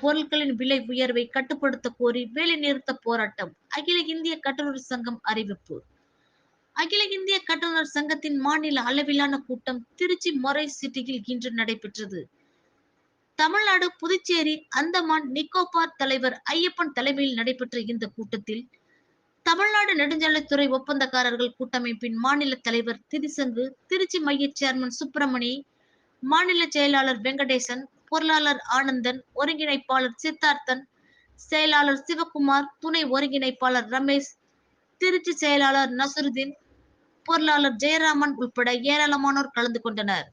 பொருட்களின் விலை உயர்வை கட்டுப்படுத்த கோரி வேலைநிறுத்த போராட்டம். அகில இந்திய கட்டுநர் சங்கம் அறிவிப்பு. அகில இந்திய கட்டுநர் சங்கத்தின் மாநில அளவிலான கூட்டம் திருச்சி மொரை சிட்டியில் இன்று நடைபெற்றது. தமிழ்நாடு புதுச்சேரி அந்தமான் நிக்கோபார் தலைவர் ஐயப்பன் தலைமையில் நடைபெற்ற இந்த கூட்டத்தில் தமிழ்நாடு நெடுஞ்சாலைத்துறை ஒப்பந்தக்காரர்கள் கூட்டமைப்பின் மாநில தலைவர் திரிசங்கு திருச்சி மைய சேர்மன் சுப்பிரமணி மாநில செயலாளர் வெங்கடேசன் பொருளாளர் ஆனந்தன் ஒருங்கிணைப்பாளர் சித்தார்த்தன் செயலாளர் சிவகுமார் துணை ஒருங்கிணைப்பாளர் ரமேஷ் திருச்சி செயலாளர் நசுருதீன் பொருளாளர் ஜெயராமன் உட்பட ஏராளமானோர் கலந்து கொண்டனர்.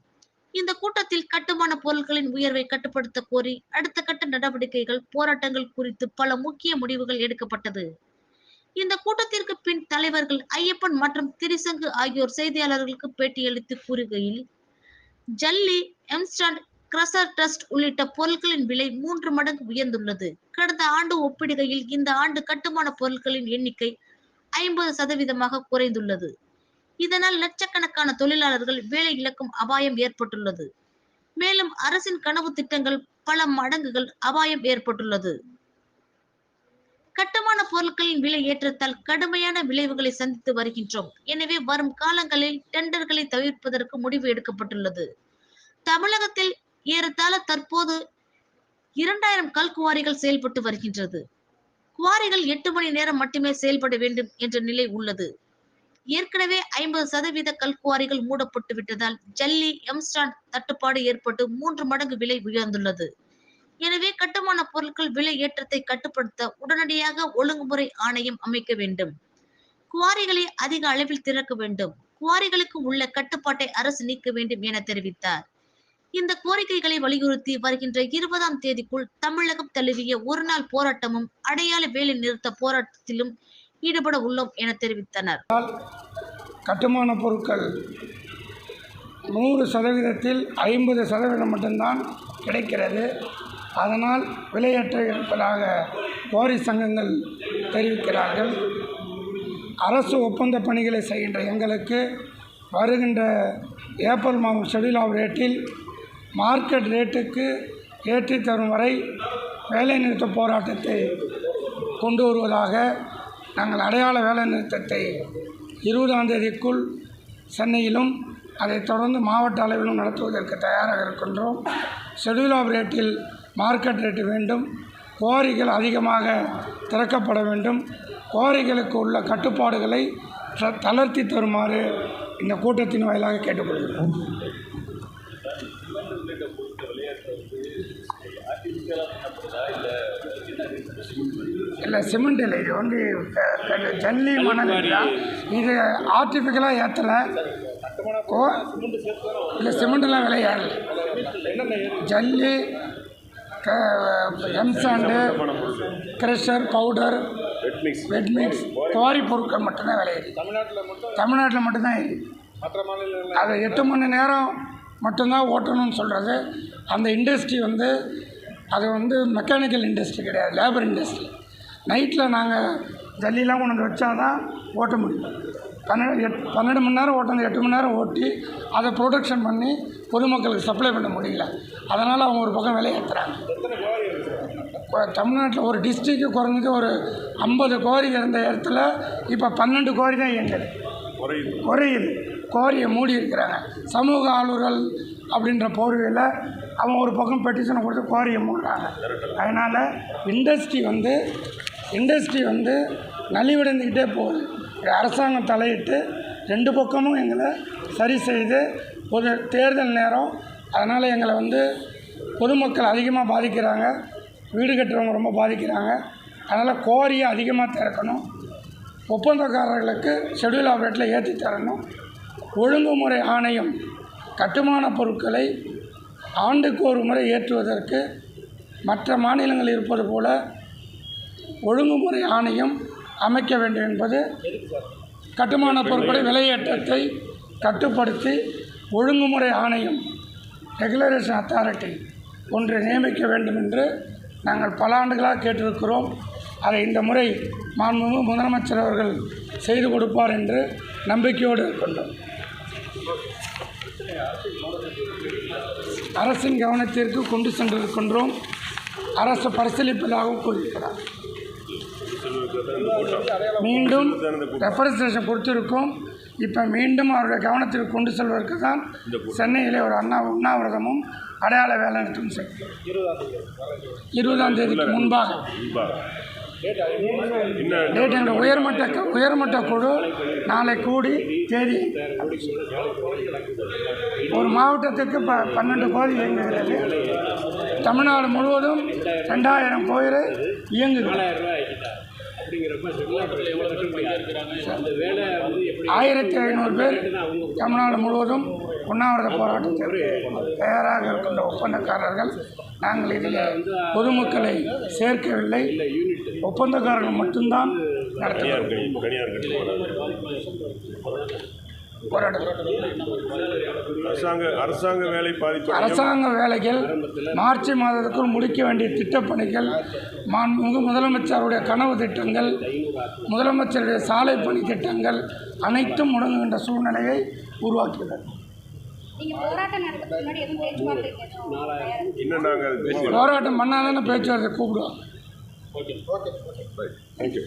இந்த கூட்டத்தில் கட்டுமான பொருட்களின் உயர்வை கட்டுப்படுத்த கோரி அடுத்த கட்ட நடவடிக்கைகள் போராட்டங்கள் குறித்து பல முக்கிய முடிவுகள் எடுக்கப்பட்டது. இந்த கூட்டத்திற்கு பின் தலைவர்கள் ஐயப்பன் மற்றும் திரிசங்கு ஆகியோர் செய்தியாளர்களுக்கு பேட்டியளித்து கூறுகையில் ஜல்லி எம்ஸ்டாண்ட் கிரசர் டஸ்ட் உள்ளிட்ட பொருட்களின் விலை மூன்று மடங்கு உயர்ந்துள்ளது. கடந்த ஆண்டு ஒப்பிடுகையில் இந்த ஆண்டு கட்டுமான பொருட்களின் எண்ணிக்கை ஐம்பது சதவீதமாக குறைந்துள்ளது. இதனால் லட்சக்கணக்கான தொழிலாளர்கள் வேலை இழக்கும் அபாயம் ஏற்பட்டுள்ளது. மேலும் அரசின் கனவு திட்டங்கள் பல மடங்குகள் அபாயம் ஏற்பட்டுள்ளது. கட்டுமான பொருட்களின் விலை ஏற்றத்தால் கடுமையான விளைவுகளை சந்தித்து வருகின்றோம். எனவே வரும் காலங்களில் டெண்டர்களை தவிர்ப்பதற்கு முடிவு எடுக்கப்பட்டுள்ளது. தமிழகத்தில் ஏறத்தாழ தற்போது இரண்டாயிரம் கல் குவாரிகள் செயல்பட்டு வருகின்றது. குவாரிகள் எட்டு மணி நேரம் மட்டுமே செயல்பட வேண்டும் என்ற நிலை உள்ளது. ஏற்கனவே ஐம்பது சதவீத கல்குவாரிகள் மூடப்பட்டு விட்டதால் ஜல்லி எம்ஸ்டாண்ட் தட்டுப்பாடு ஏற்பட்டு மூன்று மடங்கு விலை உயர்ந்துள்ளது. எனவே கட்டுமான பொருட்கள் விலை ஏற்றத்தை கட்டுப்படுத்த உடனடியாக ஒழுங்குமுறை ஆணையம் அமைக்க வேண்டும். குவாரிகளை அதிக அளவில் திறக்க வேண்டும். குவாரிகளுக்கு உள்ள கட்டுப்பாட்டை அரசு நீக்க வேண்டும் என தெரிவித்தார். இந்த கோரிக்கைகளை வலியுறுத்தி வருகின்ற இருபதாம் தேதிக்குள் தமிழகம் தழுவிய ஒரு நாள் போராட்டமும் அடையாள வேலை நிறுத்த போராட்டத்திலும் ஈடுபட உள்ளோம் என தெரிவித்தனர். கட்டுமான பொருட்கள் நூறு சதவீதத்தில் ஐம்பது சதவீதம் மட்டும்தான் கிடைக்கிறது. அதனால் விலையற்ற இருப்பதாக கோரி சங்கங்கள் தெரிவிக்கிறார்கள். அரசு ஒப்பந்த பணிகளை செய்கின்ற எங்களுக்கு வருகின்ற ஏப்ரல் மாதம் ஷெடியூல் ஆஃப் ரேட்டில் மார்க்கெட் ரேட்டுக்கு ஏற்றி தரும் வரை வேலைநிறுத்த போராட்டத்தை கொண்டு வருவதாக நாங்கள் அடையாள வேலைநிறுத்தத்தை இருபதாம் தேதிக்குள் சென்னையிலும் அதைத் தொடர்ந்து மாவட்ட அளவிலும் நடத்துவதற்கு தயாராக இருக்கின்றோம். ஷெடியூல் ஆஃப் ரேட்டில் மார்க்கெட் ரேட்டு வேண்டும் கோரிகள் அதிகமாக திறக்கப்பட வேண்டும். கோரிகளுக்கு உள்ள கட்டுப்பாடுகளை தளர்த்தி தருமாறு இந்த கூட்டத்தின் வாயிலாக கேட்டுக்கொள்கிறோம். இல்லை சிமெண்ட் இல்லை. இது வந்து ஜல்லி மணல். இது ஆர்டிஃபிக்கலாக ஏற்றலை கோ இல்லை சிமெண்ட்லாம் விலை ஏறல. ஜல்லி M sand crusher powder wet mix quarry பொருட்கள் மட்டும்தான் ஏறி. தமிழ்நாட்டில் மட்டும்தான் அதை எட்டு மணி நேரம் மட்டும்தான் ஓட்டணும்னு சொல்கிறது அந்த இண்டஸ்ட்ரி வந்து அது வந்து மெக்கானிக்கல் இண்டஸ்ட்ரி கிடையாது லேபர் இண்டஸ்ட்ரி நைட்டில் நாங்கள் ஜல்லிலாம் கொண்டு வச்சா தான் ஓட்ட முடியும். பன்னெண்டு எட் பன்னெண்டு மணி நேரம் ஓட்டணும் எட்டு மணி நேரம் ஓட்டி அதை ப்ரொடக்ஷன் பண்ணி பொதுமக்களுக்கு சப்ளை பண்ண முடியல. அதனால் அவங்க ஒரு பக்கம் விலை ஏற்றுறாங்க இப்போ தமிழ்நாட்டில் ஒரு டிஸ்ட்ரிக்ட்டு குறைஞ்சது ஒரு ஐம்பது கோரி இருந்த இடத்துல இப்போ பன்னெண்டு கோரி தான் இயங்குது. குறையுது. கோரியை மூடி இருக்கிறாங்க. சமூக ஆளுநர்கள் அப்படின்ற போர்வையில் அவன் ஒரு பக்கம் பெட்டிஷனை கொடுத்து கோரியை மூடுறாங்க. அதனால் இண்டஸ்ட்ரி வந்து இண்டஸ்ட்ரி வந்து நலிவடைந்துக்கிட்டே போகுது. அரசாங்கம் தலையிட்டு ரெண்டு பக்கமும் எங்களை சரி செய்து ஒரு தேர்தல் நேரம் அதனால் எங்களை வந்து பொதுமக்கள் அதிகமாக பாதிக்கிறாங்க. வீடு கட்டுறவங்க ரொம்ப பாதிக்கிறாங்க. அதனால் கோரியை அதிகமாக திறக்கணும். ஒப்பந்தக்காரர்களுக்கு ஷெட்யூல் ஆப்ரேட்டில் ஏற்றி தரணும். ஒழுங்குமுறை ஆணையம் கட்டுமான பொருட்களை ஆண்டுக்கு ஒரு முறை ஏற்றுவதற்கு மற்ற மாநிலங்கள் இருப்பது போல ஒழுங்குமுறை ஆணையம் அமைக்க வேண்டும் என்பது கட்டுமான பொருட்களை விலையேற்றத்தை கட்டுப்படுத்தி ஒழுங்குமுறை ஆணையம் ரெகுலரேஷன் அத்தாரிட்டி ஒன்றை நியமிக்க வேண்டும் என்று நாங்கள் பல ஆண்டுகளாக கேட்டிருக்கிறோம். அதை இந்த முறை மாண்புமிகு முதலமைச்சர் அவர்கள் செய்து கொடுப்பார் என்று நம்பிக்கையோடு இருக்கின்றோம். அரசின் கவனத்திற்கு கொண்டு சென்றிருக்கின்றோம் அரசு பரிசீலிப்பதாகவும் கூறியிருக்கிறார். மீண்டும் ரெப்ரசன்டேஷன் கொடுத்திருக்கோம். இப்போ மீண்டும் அவருடைய கவனத்திற்கு கொண்டு செல்வதற்கு தான் சென்னையிலே ஒரு அண்ணா உண்ணாவிரதமும் அடையாள வேலை நிறுத்தம் செய்யும். இருபதாம் தேதிக்கு முன்பாக. முன்பாக. டேட் எங்கள் உயர்மட்ட உயர்மட்ட குழு நாளை கூடி தேதி ஒரு மாவட்டத்துக்கு ப பன்னெண்டு கோடி இயங்குகிறது தமிழ்நாடு முழுவதும் ரெண்டாயிரம் கோயில் இயங்குகிறது. ஆயிரத்தி ஐநூறு பேர் தமிழ்நாடு முழுவதும் உண்ணாவிரத போராட்டத்தில் தயாராக இருக்கின்ற ஒப்பந்தக்காரர்கள். நாங்கள் இதில் பொதுமக்களை சேர்க்கவில்லை. ஒப்பந்தக்காரர்கள் மட்டும்தான் நடத்துகிறோம் அரசாங்க அரசாங்க வேலை பாதிப்பு அரசாங்க வேலைகள் மார்ச் மாதத்துக்குள் முடிக்க வேண்டிய திட்டப்பணிகள் மாண்புமிகு முதலமைச்சருடைய கனவு திட்டங்கள் முதலமைச்சருடைய சாலை பணி திட்டங்கள் அனைத்தும் முடங்குகின்ற சூழ்நிலையை உருவாக்கியுள்ளது. போராட்டம் பண்ணாதானே பேச்சுவார்த்தை கூப்பிடுவாங்க. தேங்க்யூ